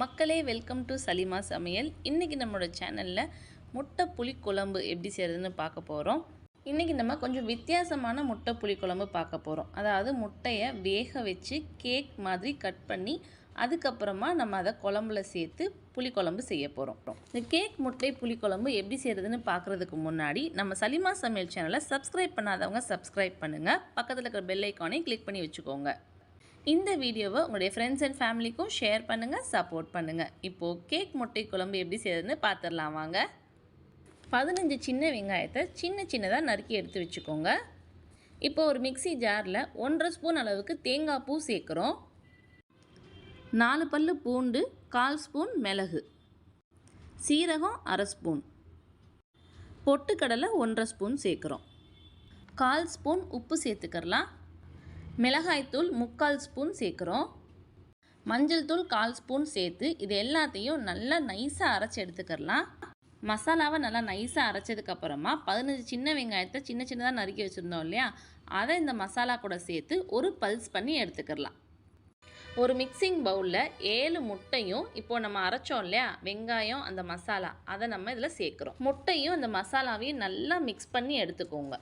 மக்களே welcome to Salima சமையல். இன்றைக்கி நம்மளோட சேனலில் முட்டை புளிக்குழம்பு எப்படி செய்கிறதுன்னு பார்க்க போகிறோம் இன்றைக்கி நம்ம கொஞ்சம் வித்தியாசமான முட்டை புளிக்குழம்பு பார்க்க போகிறோம் அதாவது முட்டையை வேக வச்சு கேக் மாதிரி கட் பண்ணி அதுக்கப்புறமா நம்ம அதை குழம்புல சேர்த்து புளிக்குழம்பு செய்ய போகிறோம் இந்த கேக் முட்டை புளிக்குழம்பு எப்படி செய்கிறதுன்னு பார்க்குறதுக்கு முன்னாடி நம்ம சலிமா சமையல் சேனலை சப்ஸ்கிரைப் பண்ணாதவங்க சப்ஸ்கிரைப் பண்ணுங்கள் பக்கத்தில் இருக்கிற பெல் ஐக்கானையும் கிளிக் பண்ணி வச்சுக்கோங்க. இந்த வீடியோவை உங்களுடைய ஃப்ரெண்ட்ஸ் அண்ட் ஃபேமிலிக்கும் ஷேர் பண்ணுங்கள் சப்போர்ட் பண்ணுங்கள் இப்போது கேக் முட்டை குழம்பு எப்படி செய்யறதுன்னு பார்த்துடலாம் வாங்க. பதினஞ்சு சின்ன வெங்காயத்தை சின்ன சின்னதாக நறுக்கி எடுத்து வச்சுக்கோங்க. இப்போ ஒரு மிக்ஸி ஜாரில் ஒன்றரை ஸ்பூன் அளவுக்கு தேங்காய் பூ சேர்க்குறோம். நாலு பல்லு பூண்டு கால் ஸ்பூன் மிளகு. சீரகம் அரை ஸ்பூன் பொட்டுக்கடலை ஒன்றரை ஸ்பூன் சேர்க்குறோம். கால் ஸ்பூன் உப்பு சேர்த்துக்கிறலாம். மிளகாய்த்தூள் முக்கால் ஸ்பூன் சேர்க்குறோம். மஞ்சள் தூள் கால் ஸ்பூன் சேர்த்து இது எல்லாத்தையும் நல்லா நைஸாக அரைச்சி எடுத்துக்கிறலாம். மசாலாவை நல்லா நைஸாக அரைச்சதுக்கப்புறமா பதினஞ்சு சின்ன வெங்காயத்தை சின்ன சின்னதாக நறுக்கி வச்சுருந்தோம் இல்லையா? அதை இந்த மசாலா கூட சேர்த்து ஒரு பல்ஸ் பண்ணி எடுத்துக்கிறலாம். ஒரு மிக்சிங் பவுலில் ஏழு முட்டையும் இப்போ நம்ம அரைச்சோம் இல்லையா? வெங்காயம் அந்த மசாலா அதை நம்ம இதில் சேர்க்குறோம். முட்டையும் அந்த மசாலாவையும் நல்லா மிக்ஸ் பண்ணி எடுத்துக்கோங்க.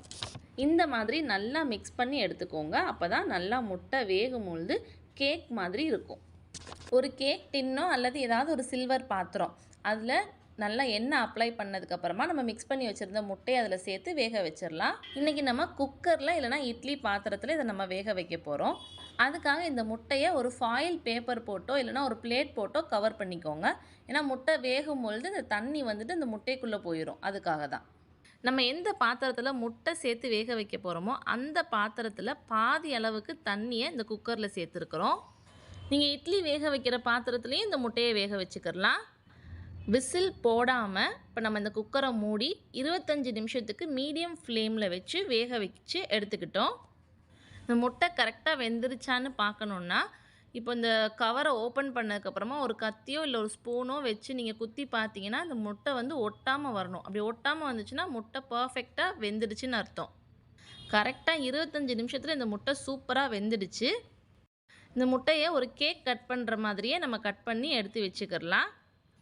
இந்த மாதிரி நல்லா மிக்ஸ் பண்ணி எடுத்துக்கோங்க. அப்போ தான் நல்லா முட்டை வேகும் பொழுது கேக் மாதிரி இருக்கும். ஒரு கேக் டின்னோ அல்லது ஏதாவது ஒரு சில்வர் பாத்திரம் அதில் நல்லா எண்ணெய் அப்ளை பண்ணதுக்கப்புறமா நம்ம மிக்ஸ் பண்ணி வச்சுருந்த முட்டையை அதில் சேர்த்து வேக வச்சிடலாம் இன்றைக்கி நம்ம குக்கரில் இல்லைனா இட்லி பாத்திரத்தில் இதை நம்ம வேக வைக்க போகிறோம் அதுக்காக இந்த முட்டையை ஒரு ஃபாயில் பேப்பர் போட்டோ இல்லைனா ஒரு பிளேட் போட்டோ கவர் பண்ணிக்கோங்க. ஏன்னா முட்டை வேகும் பொழுது இந்த தண்ணி வந்துட்டு இந்த முட்டைக்குள்ளே போயிடும் அதுக்காக தான். நம்ம எந்த பாத்திரத்தில் முட்டை சேர்த்து வேக வைக்க போகிறோமோ அந்த பாத்திரத்தில் பாதி அளவுக்கு தண்ணியை இந்த குக்கரில் சேர்த்துருக்குறோம். நீங்கள் இட்லி வேக வைக்கிற பாத்திரத்துலேயும் இந்த முட்டையை வேக வச்சுக்கிறலாம். விசில் போடாமல் இப்போ நம்ம இந்த குக்கரை மூடி இருபத்தஞ்சி நிமிஷத்துக்கு மீடியம் ஃப்ளேமில் வச்சு வேக வச்சு எடுத்துக்கிட்டோம். இந்த முட்டை கரெக்டாக வெந்துருச்சான்னு பார்க்கணுன்னா இப்போ இந்த கவரை ஓப்பன் பண்ணதுக்கப்புறமா ஒரு கத்தியோ இல்லை ஒரு ஸ்பூனோ வச்சு நீங்கள் குத்தி பார்த்தீங்கன்னா அந்த முட்டை வந்து ஒட்டாமல் வரணும். அப்படி ஒட்டாமல் வந்துச்சுன்னா முட்டை பர்ஃபெக்டாக வெந்துடுச்சுன்னு அர்த்தம். கரெக்டாக இருபத்தஞ்சி நிமிஷத்தில் இந்த முட்டை சூப்பராக வெந்துடுச்சு. இந்த முட்டையை ஒரு கேக் கட் பண்ணுற மாதிரியே நம்ம கட் பண்ணி எடுத்து வச்சுக்கிறலாம்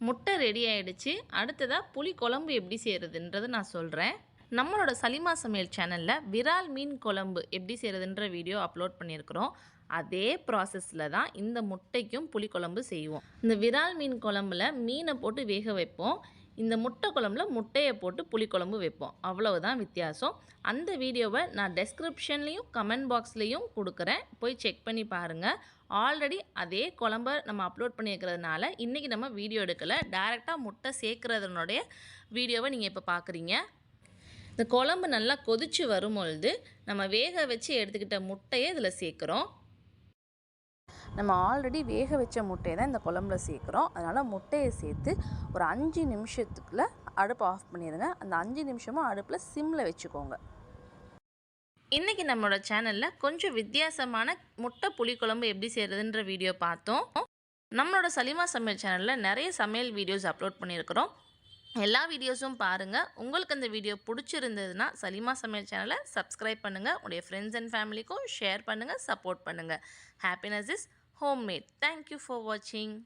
முட்டை ரெடி ஆகிடுச்சு அடுத்ததாக புளி குழம்பு எப்படி செய்கிறதுன்றதை நான் சொல்கிறேன் நம்மளோட சலிமா சமையல் சேனலில் விரால் மீன் குழம்பு எப்படி செய்கிறதுன்ற வீடியோ அப்லோட் பண்ணியிருக்கிறோம். அதே ப்ராசஸில் தான் இந்த முட்டைக்கும் புளிக்குழம்பு செய்வோம். இந்த விரால் மீன் குழம்புல மீனை போட்டு வேக வைப்போம். இந்த முட்டை குழம்புல முட்டையை போட்டு புளிக்குழம்பு வைப்போம். அவ்வளவுதான் வித்தியாசம். அந்த வீடியோவை நான் டெஸ்கிரிப்ஷன்லேயும் கமெண்ட் பாக்ஸ்லேயும் கொடுக்குறேன். போய் செக் பண்ணி பாருங்கள் ஆல்ரெடி அதே குழம்ப நம்ம அப்லோட் பண்ணியிருக்கிறதுனால இன்றைக்கி நம்ம வீடியோ எடுக்கலை. டேரெக்டாக முட்டை சேர்க்குறதுனுடைய வீடியோவை நீங்கள் இப்போ பார்க்குறீங்க இந்த குழம்பு நல்லா கொதித்து வரும்பொழுது நம்ம வேக வச்சு எடுத்துக்கிட்ட முட்டையை இதில் சேர்க்குறோம். நம்ம ஆல்ரெடி வேக வச்ச முட்டையை தான் இந்த குழம்புல சேர்க்குறோம். அதனால் முட்டையை சேர்த்து ஒரு அஞ்சு நிமிஷத்துக்குள்ளே அடுப்பை ஆஃப் பண்ணிடுங்க. அந்த அஞ்சு நிமிஷமும் அடுப்பில் சிம்மில் வச்சுக்கோங்க. இன்றைக்கி நம்மளோட சேனலில் கொஞ்சம் வித்தியாசமான முட்டை புளிக்குழம்பு எப்படி செய்கிறதுன்ற வீடியோ பார்த்தோம். நம்மளோட சலிமா சமையல் சேனலில் நிறைய சமையல் வீடியோஸ் அப்லோட் பண்ணியிருக்கிறோம். எல்லா வீடியோஸும் பாருங்கள் உங்களுக்கு அந்த வீடியோ பிடிச்சிருந்ததுன்னா சலிமா சமையல் சேனலை சப்ஸ்கிரைப் பண்ணுங்கள் உங்களுடைய ஃப்ரெண்ட்ஸ் அண்ட் ஃபேமிலிக்கும் ஷேர் பண்ணுங்கள் சப்போர்ட் பண்ணுங்கள் happiness is homemade. Thank you for watching.